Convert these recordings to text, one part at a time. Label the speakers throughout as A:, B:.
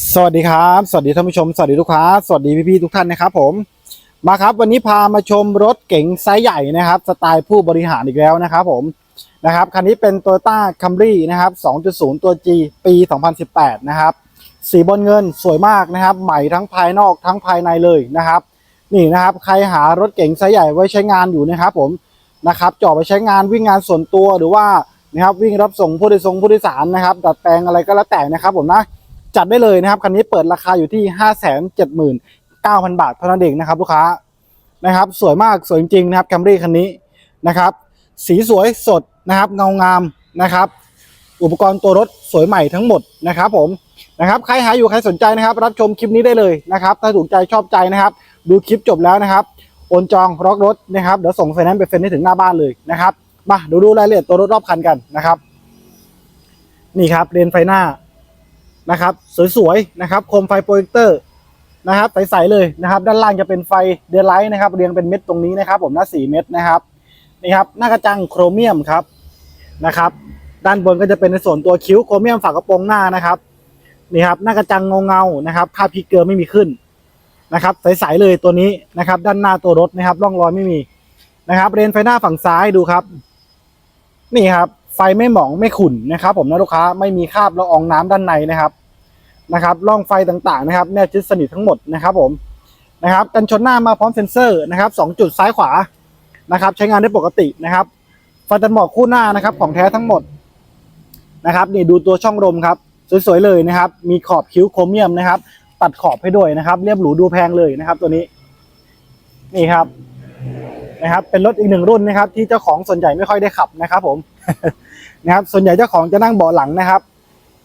A: สวัสดีครับ สวัสดีท่านผู้ชม สวัสดีลูกค้า สวัสดีพี่ๆทุกท่านนะครับผมมาครับวันนี้พามาชมรถเก๋งไซส์ใหญ่นะครับ สไตล์ผู้บริหารอีกแล้วนะครับผมนะครับคันนี้เป็น Toyota Camry นะครับ 2.0 ตัว G ปี 2018 นะครับ สีบอลเงินสวยมากนะครับ ใหม่ทั้งภายนอกทั้งภายในเลยนะครับ นี่นะครับใครหารถเก๋งไซส์ใหญ่ไว้ใช้งานอยู่นะครับผมนะครับจอดไปใช้งานวิ่งงานส่วนตัวหรือว่านะครับวิ่งรับส่งผู้โดยสารผู้โดยสารนะครับ ดัดแปลงอะไรก็แล้วแต่นะครับผมนะ จัดได้เลยนะครับคันนี้เปิดราคาอยู่ที่ 5 7 9 0 0 0 บาทเท่านั้นเองนะครับลูกค้านะครับ สวยมากสวยจริงๆนะครับแคมรี่คันนี้นะครับ สีสวยสดนะครับเงางามนะครับ อุปกรณ์ตัวรถสวยใหม่ทั้งหมดนะครับ ผมนะครับใครหาอยู่ใครสนใจนะครับ รับชมคลิปนี้ได้เลยนะครับ ถ้าถูกใจชอบใจนะครับ ดูคลิปจบแล้วนะครับโอนจองล็อกรถนะครับเดี๋ยวส่งไฟแนนซ์ไปเซ็นให้ถึงหน้าบ้านเลยนะครับมาดูดูรายละเอียดตัวรถรอบคันกันนะครับ นี่ครับเลนไฟหน้า นะครับ สวยๆนะครับโคมไฟโปรเจคเตอร์นะครับใสๆเลยนะครับ ด้านล่างจะเป็นไฟเดลไลท์นะครับ เรียงเป็นเม็ดตรงนี้นะครับ ผมหน้าสี่เม็ดนะครับนี่ครับหน้ากระจังโครเมียมครับนะครับ ด้านบนก็จะเป็นในส่วนตัวคิ้วโครเมียมฝากระโปรงหน้านะครับนี่ครับหน้ากระจังเงาๆนะครับค่าพีเกอร์ไม่มีขึ้นนะครับใสๆเลยตัวนี้นะครับ ด้านหน้าตัวรถนะครับ ร่องรอยไม่มีนะครับเรนไฟหน้าฝั่งซ้ายดูครับ นี่ครับ ไฟไม่หมองไม่ขุ่นนะครับผมนะลูกค้าไม่มีคราบละอองน้ำด้านในนะครับนะครับร่องไฟต่างๆนะครับแนบชิดสนิททั้งหมดนะครับผมนะครับกันชนหน้ามาพร้อมเซ็นเซอร์นะครับสองจุดซ้ายขวานะครับ ใช้งานได้ปกตินะครับไฟตันหมอกคู่หน้านะครับของแท้ทั้งหมดนะครับนี่ดูตัวช่องลมครับสวยๆเลยนะครับ มีขอบคิ้วโครเมียมนะครับ ตัดขอบให้ด้วยนะครับ เรียบหรูดูแพงเลยนะครับ ตัวนี้ นี่ครับ นะครับ เป็นรถอีกหนึ่งรุ่นนะครับ ที่เจ้าของส่วนใหญ่ไม่ค่อยได้ขับนะครับ ผมนะครับส่วนใหญ่เจ้าของจะนั่งเบาะหลังนะครับ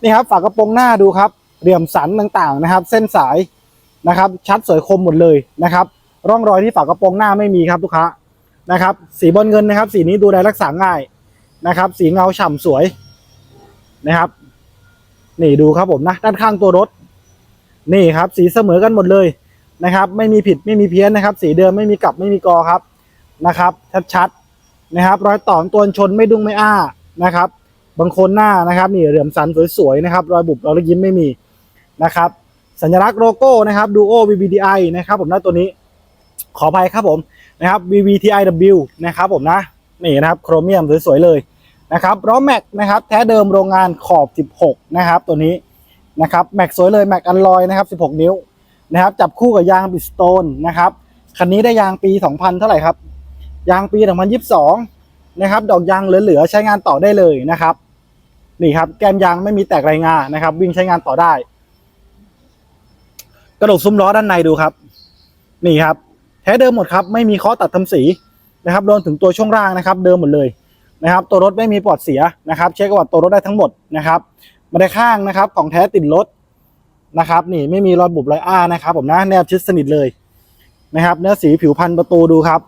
A: นี่ครับฝากระโปรงหน้าดูครับเหลี่ยมสันต่างๆนะครับ เส้นสายนะครับ ชัดสวยคมหมดเลยนะครับ ร่องรอยที่ฝากระโปรงหน้าไม่มีครับลูกค้านะครับ สีบอลเงินนะครับ สีนี้ดูแลรักษาง่ายนะครับ สีเงาฉ่ำสวยนะครับ นี่ดูครับผมนะด้านข้างตัวรถ นี่ครับ สีเสมอกันหมดเลยนะครับ ไม่มีผิดไม่มีเพี้ยนนะครับ สีเดิมไม่มีกลับไม่มีกอครับ นะครับ ชัดๆนะครับรอยต่อตัวชนไม่ดุ้งไม่อ้านะครับ บางคนหน้านะครับนี่เหลี่ยมสันสวยๆนะครับ รอยบุบรอยยิ้มไม่มีนะครับ สัญลักษณ์โลโก้นะครับ Duo VVTi นะครับผมนะตัวนี้ขออภัยครับผมนะครับ VVTiW นะครับผมนะนี่นะครับโครเมียมสวยๆเลยนะครับล้อแม็กนะครับแท้เดิมโรงงานขอบ 16 นะครับ ตัวนี้นะครับแม็กสวยเลยแม็กอันลอยนะครับ 16 นิ้วนะครับ จับคู่กับยางบิสโตนนะครับ คันนี้ได้ยางปี 2000 เท่าไหร่ครับ ยางปี2022 นะครับ ดอกยางเหลือๆใช้งานต่อได้เลยนะครับ นี่ครับ แกนยางไม่มีแตกรายงานะครับ วิ่งใช้งานต่อได้ กระดกซุ้มล้อด้านในดูครับ นี่ครับ แท้เดิมหมดครับ ไม่มีข้อตัดทำสีนะครับรวมถึงตัวช่วงล่างนะครับ เดิมหมดเลยนะครับ ตัวรถไม่มีปลอดเสียนะครับ เช็คประวัติตัวรถได้ทั้งหมดนะครับมาได้ข้างนะครับของแท้ติดรถนะครับ นี่ไม่มีรอยบุบรอยอ้านะครับ ผมนะแนบชิดสนิทเลยนะครับ เนื้อสีผิวพันประตูดูครับ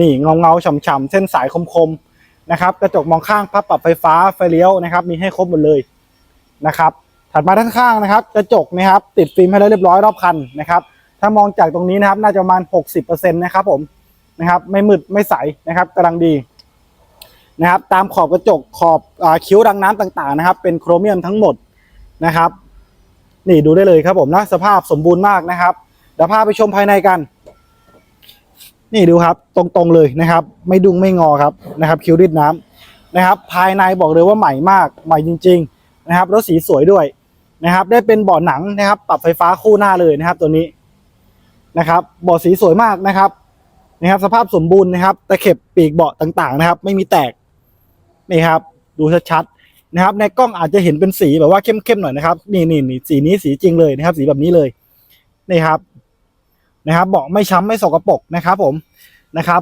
A: นี่เงาเงาฉ่ำๆเส้นสายคมๆนะครับ กระจกมองข้างพับปรับไฟฟ้าไฟเลี้ยวนะครับ มีให้ครบหมดเลยนะครับ ถัดมาด้านข้างนะครับ กระจกนะครับ ติดฟิล์มให้เรียบร้อยรอบคันนะครับ ถ้ามองจากตรงนี้นะครับ น่าจะประมาณ 60%นะครับผมนะครับ ไม่มืดไม่ใสนะครับกำลังดีนะครับ ตามขอบกระจกขอบอคิ้วดังน้ำต่างๆนะครับ เป็นโครเมียมทั้งหมดนะครับ นี่ดูได้เลยครับผมนะสภาพสมบูรณ์มากนะครับเดี๋ยวพาไปชมภายในกัน นี่ดูครับตรงๆเลยนะครับ ไม่ดุงไม่งอครับนะครับ คิ้วริดน้ำนะครับ ภายในบอกเลยว่าใหม่มากใหม่จริง ๆนะครับแล้วสีสวยด้วยนะครับ ได้เป็นเบาะหนังนะครับ ปรับไฟฟ้าคู่หน้าเลยนะครับ ตัวนี้นะครับเบาะสีสวยมากนะครับนะครับ สภาพสมบูรณ์นะครับตะเข็บปีกเบาะต่างๆนะครับ ไม่มีแตกนี่ครับ ดูชัดๆนะครับ ในกล้องอาจจะเห็นเป็นสีแบบว่าเข้มๆหน่อยนะครับ นี่นี่นี่สีนี้สีจริงเลยนะครับ สีแบบนี้เลยนี่ครับ นะครับเบาะไม่ช้ำไม่สกปรกนะครับผมนะครับ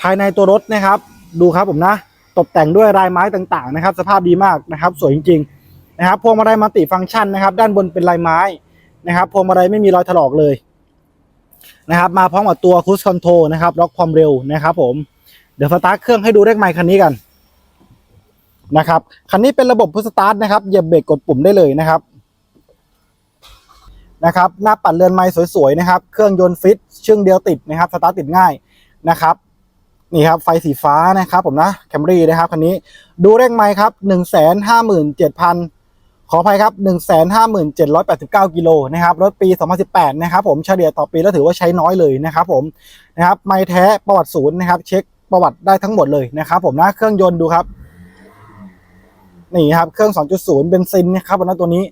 A: ภายในตัวรถนะครับ ดูครับผมนะ ตกแต่งด้วยลายไม้ต่างๆนะครับ สภาพดีมากนะครับ สวยจริงๆนะครับพวงมาลัยมัลติฟังก์ชันนะครับ ด้านบนเป็นลายไม้นะครับพวงมาลัยไม่มีรอยถลอกเลยนะครับมาพร้อมกับตัวคูสคอนโทรนะครับล็อกความเร็วนะครับผมเดี๋ยวสตาร์ทเครื่องให้ดูเลขไมค์คันนี้กันนะครับคันนี้เป็นระบบพุสตาร์ทนะครับเหยียบเบรกกดปุ่มได้เลยนะครับ นะครับหน้าปัดเรือนไม้สวยๆนะครับเครื่องยนต์ฟิตเชื่องเดียวติดนะครับสตาร์ทติดง่ายนะครับนี่ครับไฟสีฟ้านะครับผมนะแคมรี่นะครับคันนี้ดูเลขไมค์ครับหนึ่งแสนห้าหมื่นเจ็ดพันขออภัยครับ157,789กิโลนะครับรถปี2018นะครับผมเฉลี่ยต่อปีแล้วถือว่าใช้น้อยเลยนะครับผมนะครับไม่แท้ประวัติศูนย์นะครับเช็คประวัติได้ทั้งหมดเลยนะครับผมนะเครื่องยนต์ดูครับนี่ครับเครื่อง 2.0 เบนซินนะครับผมนะตัวนี้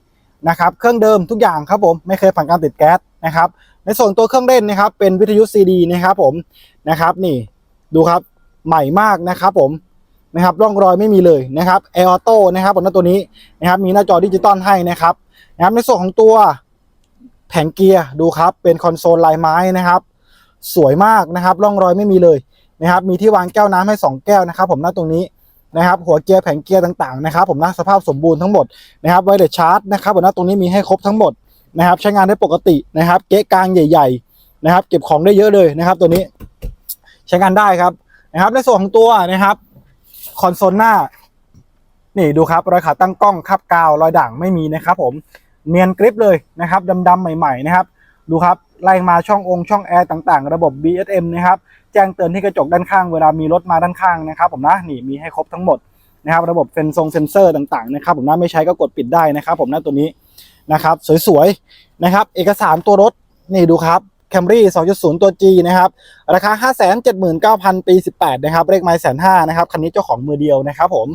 A: นะครับเครื่องเดิมทุกอย่างครับผมไม่เคยผ่านการติดแก๊สนะครับในส่วนตัวเครื่องเล่นนะครับเป็นวิทยุซีดีนะครับผมนะครับนี่ดูครับใหม่มากนะครับผมนะครับร่องรอยไม่มีเลยนะครับแอร์ออโต้นะครับบนตัวนี้นะครับมีหน้าจอดิจิตอลให้นะครับนะครับในส่วนของตัวแผงเกียร์ดูครับเป็นคอนโซลลายไม้นะครับ สวยมากนะครับร่องรอยไม่มีเลยนะครับมีที่วางแก้วน้ำให้ 2 แก้วนะครับ ผมหน้าตรงนี้ นะครับหัวเกียร์แผงเกียร์ต่างๆนะครับผมน้าสภาพสมบูรณ์ทั้งหมดนะครับไวเลสชาร์จนะครับบนหน้าตรงนี้มีให้ครบทั้งหมดนะครับใช้งานได้ปกตินะครับ เก๊ะกลางใหญ่ๆนะครับเก็บของได้เยอะเลยนะครับ ตัวนี้ใช้งานได้ครับนะครับในส่วนของตัวนะครับคอนโซลหน้า นี่ดูครับรอยขาตั้งกล้องคับกาวรอยด่างไม่มีนะครับผมเนียนกริปเลยนะครับดำๆใหม่ ๆ นะครับ ดูครับไล่มาช่ององค์ช่องแอร์ต่างๆ ระบบ BSM นะครับ แจ้งเตือนที่กระจกด้านข้างเวลามีรถมาด้านข้างนะครับผมนะนี่มีให้ครบทั้งหมดนะครับ ระบบเฟนซงเซนเซอร์ต่างๆนะครับผมนะไม่ใช้ก็กดปิดได้นะครับ ผมนะตัวนี้นะครับ สวยๆนะครับ เอกสารตัวรถนี่ดูครับ Camry 2.0 ตัว G นะครับ ราคา 579,000 ปี 18 นะครับ เลขไม้แสนห้านะครับ คันนี้เจ้าของมือเดียวนะครับผม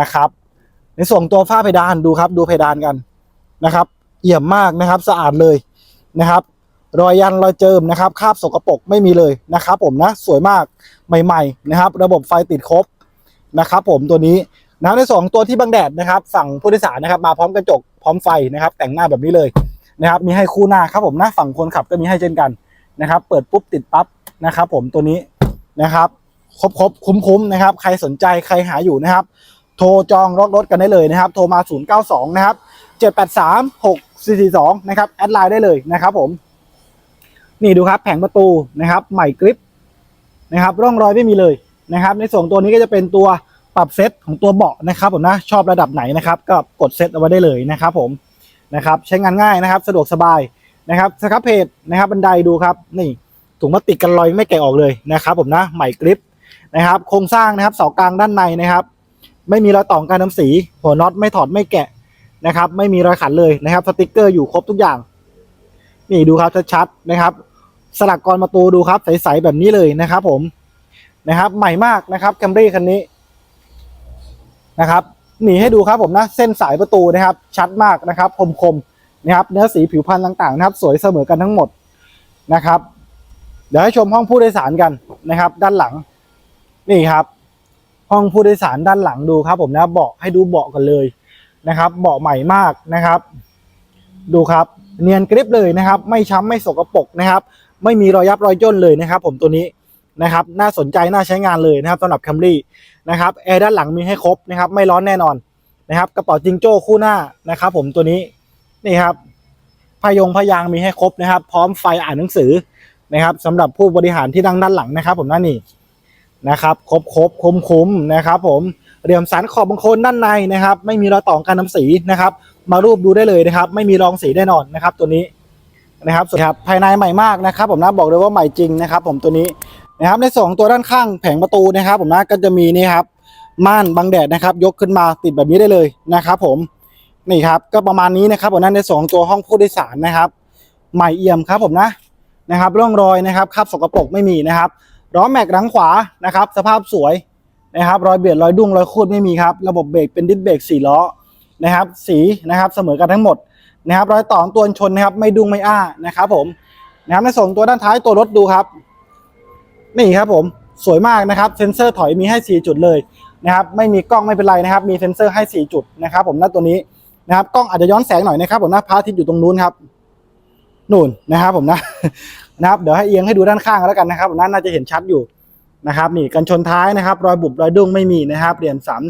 A: นะครับ ในส่วนตัวฝ้าเพดานดูครับ ดูเพดานกันนะครับ เอี่ยมมากนะครับ สะอาดเลยนะครับ รอยยันรอยเจิมนะครับคราบสกปรกไม่มีเลยนะครับผมนะสวยมากใหม่ๆนะครับ ระบบไฟติดครบนะครับ ผมตัวนี้นะในสองตัวที่บังแดดนะครับ ฝั่งผู้โดยสารนะครับ มาพร้อมกระจกพร้อมไฟนะครับ แต่งหน้าแบบนี้เลยนะครับ มีให้คู่หน้าครับผมนะฝั่งคนขับก็มีให้เช่นกันนะครับ เปิดปุ๊บติดปั๊บนะครับ ผมตัวนี้นะครับครบครบคุ้มคุ้มๆนะครับ ใครสนใจใครหาอยู่นะครับ โทรจองรถรถกันได้เลยนะครับ โทรมา 092 นะครับ 783 6442 นะครับ แอดไลน์ได้เลยนะครับผม นี่ดูครับแผงประตูนะครับ ใหม่กริปนะครับ ร่องรอยไม่มีเลยนะครับ ในส่วนตัวนี้ก็จะเป็นตัวปรับเซตของตัวเบาะนะครับผมนะชอบระดับไหนนะครับ ก็กดเซตเอาไว้ได้เลยนะครับ ผมนะครับใช้งานง่ายนะครับ สะดวกสบายนะครับสครับเพจนะครับบันไดดูครับ นี่ถุงพลาสติกกันรอยไม่แกะออกเลยนะครับ ผมนะใหม่กริปนะครับ โครงสร้างนะครับเสากลางด้านในนะครับ ไม่มีรอยต่อการทำสี หัวน็อตไม่ถอดไม่แกะนะครับ ไม่มีรอยขันเลยนะครับ สติกเกอร์อยู่ครบทุกอย่าง นี่ดูครับชัดๆนะครับ สลักกรประตูดูครับใสๆแบบนี้เลยนะครับ ผมนะครับ ใหม่มากนะครับแคมรี่คันนี้นะครับหนีให้ดูครับผมนะเส้นสายประตูนะครับ ชัดมากนะครับคมคมๆนะครับ เนื้อสีผิวพันธ์ต่างๆนะครับ สวยเสมอกันทั้งหมดนะครับ เดี๋ยวให้ชมห้องผู้โดยสารกันนะครับ ด้านหลัง นี่ครับ ห้องผู้โดยสารด้านหลังดูครับ ผมนะเบาะให้ดูเบาะกันเลยนะครับ เบาะใหม่มากนะครับ ดูครับ เนียนกริบเลยนะครับ ไม่ช้ำไม่สกปรกนะครับ ไม่มีรอยยับรอยย่นเลยนะครับ ผมตัวนี้นะครับน่าสนใจน่าใช้งานเลยนะครับสำหรับ Camry นะครับแอร์ด้านหลังมีให้ครบนะครับ ไม่ร้อนแน่นอนนะครับ กระเป๋าจิงโจ้คู่หน้านะครับ ผมตัวนี้นี่ครับพยงพยางมีให้ครบนะครับ พร้อมไฟอ่านหนังสือนะครับสำหรับผู้บริหารที่นั่งด้านหลังนะครับ ผมนั่นนี่นะครับครบครบคุ้มคุ้มนะครับ ผมเหลี่ยมสันขอบบางโคนด้านในนะครับ ไม่มีรอยต่อการทำสีนะครับ มารูปดูได้เลยนะครับ ไม่มีรองสีแน่นอนนะครับ ตัวนี้ นะครับสวยครับภายในใหม่มากนะครับผมนะบอกเลยว่าใหม่จริงนะครับ ผมตัวนี้นะครับในส่วนของตัวด้านข้างแผงประตูนะครับ ผมนะก็จะมีนี่ครับม่านบังแดดนะครับ ยกขึ้นมาติดแบบนี้ได้เลยนะครับผมนี่ครับก็ประมาณนี้นะครับผมนั้นในส่วนของตัวห้องผู้โดยสารนะครับ ใหม่เอี่ยมครับผมนะนะครับร่องรอยนะครับคราบสกปรกไม่มีนะครับล้อแม็กหลังขวานะครับ สภาพสวยนะครับรอยเบียดรอยดุ้งรอยคูดไม่มีครับ ระบบเบรกเป็นดิสเบรกสี่ล้อนะครับ สีนะครับเสมอกันทั้งหมด นะครับรอยต่อตัวชนนะครับ ไม่ดุ้งไม่อ้านะครับผมนะครับในส่วนตัวด้านท้ายตัวรถดูครับ นี่ครับผมสวยมากนะครับ เซ็นเซอร์ถอยมีให้ 4 จุดเลยนะครับ ไม่มีกล้องไม่เป็นไรนะครับ มีเซ็นเซอร์ให้ 4 จุดนะครับ ผมหน้าตัวนี้นะครับ กล้องอาจจะย้อนแสงหน่อยนะครับ ผมหน้าพระอาทิตย์อยู่ตรงนู้นครับนู่นนะครับ ผมนะนะครับ เดี๋ยวให้เอียงให้ดูด้านข้างแล้วกันนะครับผมน่าจะเห็นชัดอยู่นะครับนี่กันชนท้ายนะครับ รอยบุบรอยดุ้งไม่มีนะครับเหรียญสาม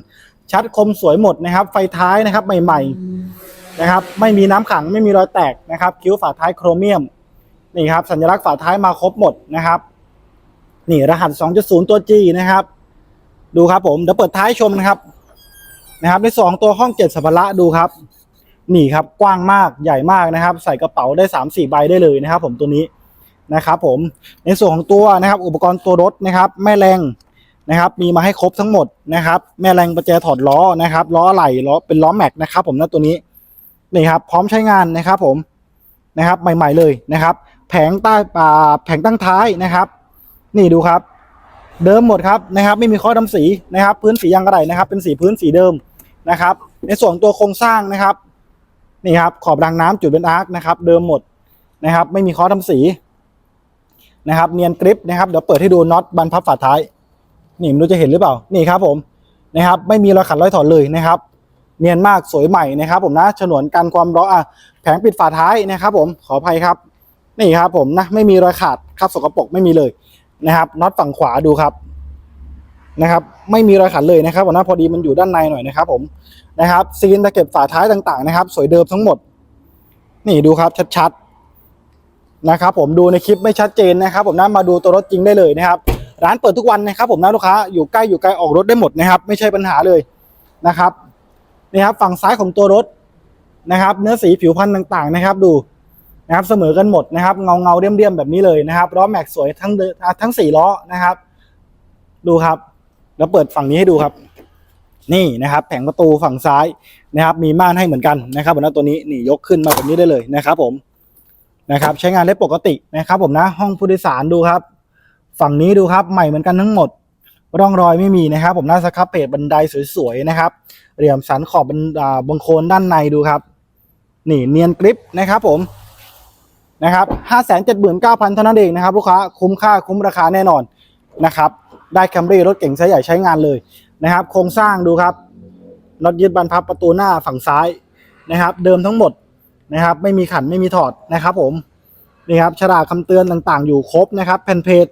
A: ชัดคมสวยหมดนะครับ ไฟท้ายนะครับ ใหม่ ๆ นะครับ ไม่มีน้ำขังไม่มีรอยแตกนะครับ คิ้วฝาท้ายโครเมียมนี่ครับ สัญลักษณ์ฝาท้ายมาครบหมดนะครับ นี่รหัส 2.0 ตัว G นะครับ ดูครับผมเดี๋ยวเปิดท้ายชมนะครับนะครับ ในสองตัวห้องเจ็ดสัมภาระดูครับ นี่ครับกว้างมากใหญ่มากนะครับ ใส่กระเป๋าได้สามสี่ใบได้เลยนะครับ ผมตัวนี้นะครับผมในส่วนของตัวนะครับ อุปกรณ์ตัวรถนะครับ แม่แรงนะครับ มีมาให้ครบทั้งหมดนะครับ แม่แรงประแจถอดล้อนะครับล้อไหล่ล้อเป็นล้อแม็กนะครับ ผมนะตัวนี้ นี่ครับพร้อมใช้งานนะครับผมนะครับใหม่ๆเลยนะครับ แผงใต้แผงตั้งท้ายนะครับ นี่ดูครับ เดิมหมดครับนะครับ ไม่มีข้อดำสีนะครับ พื้นสียางกระไดนะครับ เป็นสีพื้นสีเดิมนะครับ ในส่วนตัวโครงสร้างนะครับนี่ครับขอบรางน้ำจุดเป็นอาร์คนะครับ เดิมหมดนะครับ ไม่มีข้อดำสีนะครับ เนียนกริปนะครับเดี๋ยวเปิดให้ดูน็อตบันพับฝาท้าย นี่ม่รู้จะเห็นหรือเปล่านี่ครับผมนะครับ ไม่มีรอยขัดรอยถอดเลยนะครับ เนียนมากสวยใหม่นะครับ ผมนะฉนวนกันความร้อนอะแผงปิดฝาท้ายนะครับ ผมขออภัยครับนี่ครับ ผมนะไม่มีรอยขาดครับสกปรกไม่มีเลยนะครับน็อตฝั่งขวาดูครับนะครับ ไม่มีรอยขัดเลยนะครับผมนะพอดีมันอยู่ด้านในหน่อยนะครับ ผมนะครับซีนตะเก็บฝาท้ายต่าง ๆ นะครับ สวยเดิมทั้งหมด นี่ดูครับชัดๆนะครับ ผมดูในคลิปไม่ชัดเจนนะครับ ผมนะมาดูตัวรถจริงได้เลยนะครับ ร้านเปิดทุกวันนะครับ ผมนะลูกค้าอยู่ใกล้อยู่ไกลออกรถได้หมดนะครับ ไม่ใช่ปัญหาเลยนะครับ นี่ครับฝั่งซ้ายของตัวรถนะครับ เนื้อสีผิวพันธ์ต่างๆนะครับ ดูนะครับเสมอกันหมดนะครับเงาเงาเรียมๆแบบนี้เลยนะครับล้อแม็กสวยทั้งทั้งสี่ล้อนะครับ ดูครับ แล้วเปิดฝั่งนี้ให้ดูครับ นี่นะครับ แผงประตูฝั่งซ้ายนะครับ มีม่านให้เหมือนกันนะครับผมนตัวนี้นี่ยกขึ้นมาแบบนี้ได้เลยนะครับ ผมนะครับ ใช้งานได้ปกตินะครับ ผมนะห้องผู้โดยสารดูครับ ฝั่งนี้ดูครับ ใหม่เหมือนกันทั้งหมด ร่องรอยไม่มีนะครับ ผมหน้าสครับเพจบันไดสวยๆนะครับเหลี่ยมสันขอบบันบงโคลนด้านในดูครับ นี่เนียนกริปนะครับ ผมนะครับห้าแสนเจ็ดหมื่นเก้าพันเท่านั้นเองนะครับ ลูกค้าคุ้มค่าคุ้มราคาแน่นอนนะครับ ได้แคมรี่รถเก่งไซส์ใหญ่ใช้งานเลยนะครับ โครงสร้างดูครับน็อตยึดบานพับประตูหน้าฝั่งซ้ายนะครับ เดิมทั้งหมดนะครับ ไม่มีขันไม่มีถอดนะครับ ผมนี่ครับฉลากคำเตือนต่างๆ อยู่ครบนะครับแผ่นเพจ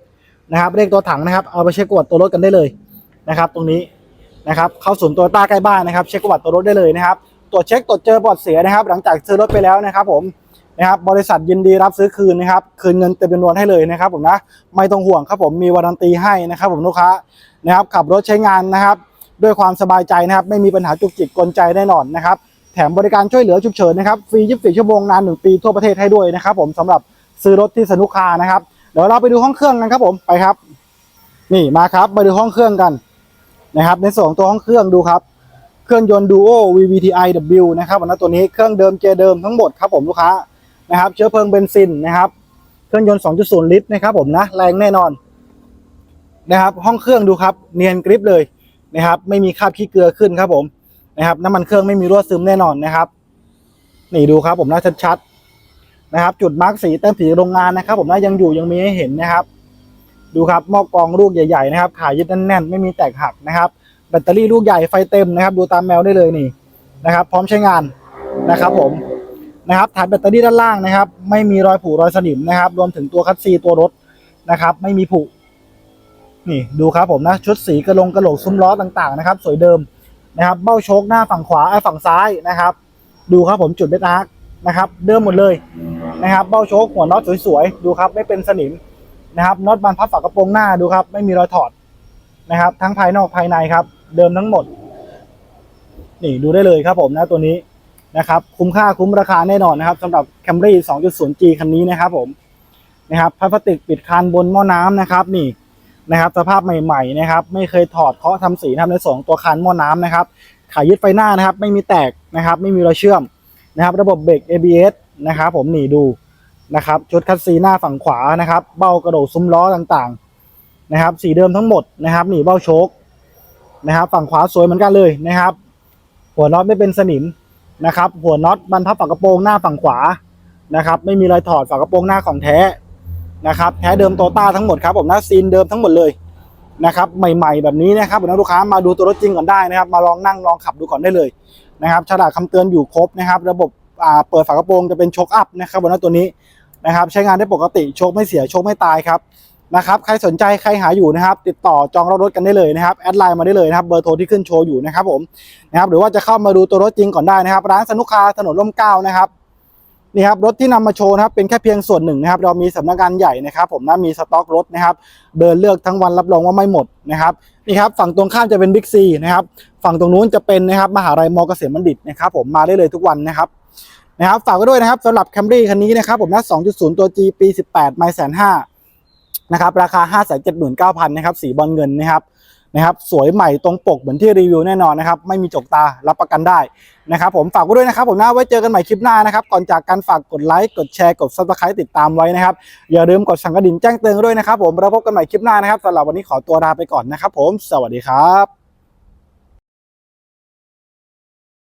A: นะครับเลขตัวถังนะครับเอาไปเช็ควัตตัวรถกันได้เลยนะครับ ตรงนี้นะครับเข้าศูนย์ตัวต้าใกล้บ้านนะครับ เช็ควัตตัวรถได้เลยนะครับตรวจเช็คตรวจเจอประวัติเสียนะครับ หลังจากซื้อรถไปแล้วนะครับผมนะครับบริษัทยินดีรับซื้อคืนนะครับ คืนเงินเต็มจำนวนให้เลยนะครับ ผมนะไม่ต้องห่วงครับผมมีวารันตีให้นะครับ ผมลูกค้านะครับขับรถใช้งานนะครับ ด้วยความสบายใจนะครับ ไม่มีปัญหาจุกจิกกลใจแน่นอนนะครับ แถมบริการช่วยเหลือฉุกเฉินนะครับฟรี 24 ชั่วโมงนาน 1 ปีทั่วประเทศให้ด้วยนะครับ ผมสำหรับซื้อรถที่สนุกคานะครับ เดี๋ยวเราไปดูห้องเครื่องกันครับผมไปครับ นี่มาครับมาดูห้องเครื่องกันนะครับ ในส่วนของตัวห้องเครื่องดูครับ เครื่องยนต์ Duo VVTi W นะครับวันนั้นตัวนี้เครื่องเดิมเจเดิมทั้งหมดครับผมลูกค้านะครับ เชื้อเพลิงเบนซินนะครับ เครื่องยนต์ 2.0 ลิตรนะครับผมนะแรงแน่นอนนะครับ ห้องเครื่องดูครับ เนียนกริปเลยนะครับ ไม่มีคราบขี้เกลือขึ้นครับผมนะครับน้ำมันเครื่องไม่มีรั่วซึมแน่นอนนะครับ นี่ดูครับผมนะชัดๆ นะครับ จุดมาร์กสีแต้มสีโรงงานนะครับผมนะยังอยู่ยังมีให้เห็นนะครับ ดูครับหม้อกองลูกใหญ่ๆนะครับ ขายยึดแน่นๆไม่มีแตกหักนะครับ แบตเตอรี่ลูกใหญ่ไฟเต็มนะครับ ดูตามแมวได้เลยนี่นะครับ พร้อมใช้งานนะครับ ผมนะครับฐานแบตเตอรี่ด้านล่างนะครับ ไม่มีรอยผุรอยสนิมนะครับ รวมถึงตัวคัสซีตัวรถนะครับ ไม่มีผุนี่ดูครับผมนะชุดสีกระลงกระโหลกซุ้มล้อต่างๆนะครับ สวยเดิมนะครับ เบ้าโชคหน้าฝั่งขวาไอ้ฝั่งซ้ายนะครับ ดูครับผมจุดเบสอาร์ค นะครับ เดิมหมดเลยนะครับเบ้าโชคหัวน็อตสวยๆดูครับ ไม่เป็นสนิมนะครับน็อตบานพับฝากระโปรงหน้าดูครับ ไม่มีรอยถอดนะครับ ทั้งภายนอกภายในครับ เดิมทั้งหมด นี่ดูได้เลยครับผมนะตัวนี้นะครับ คุ้มค่าคุ้มราคาแน่นอนนะครับสำหรับ Camry 2.0G คันนี้นะครับ ผมนะครับพลาสติกปิดคานบนหม้อน้ำนะครับ นี่นะครับ สภาพใหม่ ๆ นะครับ ไม่เคยถอดเคาะทำสีนะครับในสองตัวคานหม้อน้ำนะครับขายึดไฟหน้านะครับ ไม่มีแตกนะครับ ไม่มีรอยเชื่อม นะครับระบบเบรก ABS นะครับผมหนีดูนะครับชุดคัสซีหน้าฝั่งขวานะครับ เบ้ากระโดดซุ้มล้อต่างๆนะครับ สีเดิมทั้งหมดนะครับหนีเบ้าโชคนะครับ ฝั่งขวาสวยเหมือนกันเลยนะครับ หัวน็อตไม่เป็นสนิมนะครับ หัวน็อตบรรทับฝากระโปรงหน้าฝั่งขวานะครับ ไม่มีรอยถอดฝากระโปรงหน้าของแท้นะครับ แท้เดิมโตต้าทั้งหมดครับผมนะซีนเดิมทั้งหมดเลยนะครับ ใหม่ๆแบบนี้นะครับผมนะลูกค้ามาดูตัวรถจริงก่อนได้นะครับ มาลองนั่งลองขับดูก่อนได้เลย นะครับฉลากคำเตือนอยู่ครบนะครับ ระบบอ่าเปิดฝากระโปรงจะเป็นโชคอัพนะครับบนรถตัวนี้นะครับใช้งานได้ปกติโชคไม่เสียโชคไม่ตายครับนะครับใครสนใจใครหาอยู่นะครับ ติดต่อจองรถกันได้เลยนะครับแอดไลน์มาได้เลยนะครับเบอร์โทรที่ขึ้นโชว์อยู่นะครับผมนะครับหรือว่าจะเข้ามาดูตัวรถจริงก่อนได้นะครับ ร้านสนุกคาถนนร่มเกล้านะครับ นี่ครับรถที่นำมาโชว์นะครับเป็นแค่เพียงส่วนหนึ่งนะครับ เรามีสำนักงานใหญ่นะครับ ผมนะมีสต็อกรถนะครับเดินเลือกทั้งวันรับรองว่าไม่หมดนะครับนี่ครับฝั่งตรงข้ามจะเป็นบิ๊กซีนะครับฝั่งตรงนู้นจะเป็นนะครับมหาลัยมอเกษมบัณฑิตนะครับ ผมมาได้เลยทุกวันนะครับนะครับฝากไว้ด้วยนะครับสำหรับ Camry คันนี้นะครับผมนะ2.0 ตัว G ปี 18 ไม่แสนห้านะครับราคา 5 7 9 0 0 0นะครับสีบอลเงินนะครับ นะครับสวยใหม่ตรงปกเหมือนที่รีวิวแน่นอนนะครับไม่มีจกตารับประกันได้นะครับผมฝากไว้ด้วยนะครับผมนะไว้เจอกันใหม่คลิปหน้านะครับก่อนจากการฝากกดไลค์กดแชร์กดซับสไครต์ติดตามไว้นะครับอย่าลืมกดสั่งกระดิ่งแจ้งเตือนด้วยนะครับผมแล้วพบกันใหม่คลิปหน้านะครับสำหรับวันนี้ขอตัวลาไปก่อนนะครับผมสวัสดีครับ